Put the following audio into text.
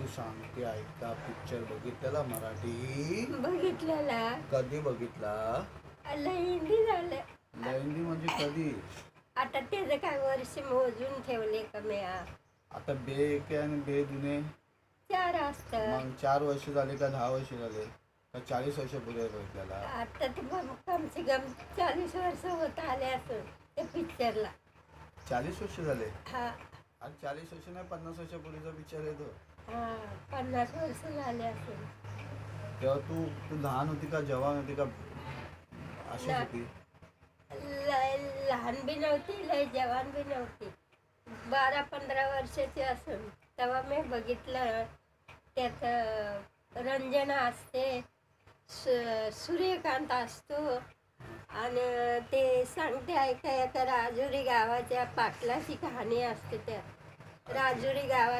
तू सांगते ऐका पिक्चर बघितलेला मराठी? बघितलेला कधी बघितला? लय हिंदी झालं लयंदी म्हणजे कधी? आता त्याचं काय वर्ष मोजून ठेवले का मी? आता बे एके आणि बे दुने. चार असतं मग चार वर्ष झाले का दहा वर्ष झाले? का चाळीस वर्ष पुढे बघितलेला आता ते कम कमसे कम चाळीस वर्ष होत आले असं त्या पिक्चरला चाळीस वर्ष झाले? हा. आणि चाळीस वर्ष नाही पन्नास वर्ष पूर्वीचा पिक्चर आहे तो. हा पन्नास वर्ष झाले असेल. तेव्हा तू तू लहान होती का जवान होती का? नाही. होती. लय लहान बी नव्हती लय जवान बी नव्हती. बारा पंधरा वर्षाची असून तेव्हा मी बघितलं त्यात अं, रंजना असते सु- सूर्यकांत असतो. ते सांगते ऐका एका राजुरी गावाच्या पाटलाची कहाणी असते त्या. राजुरी गावात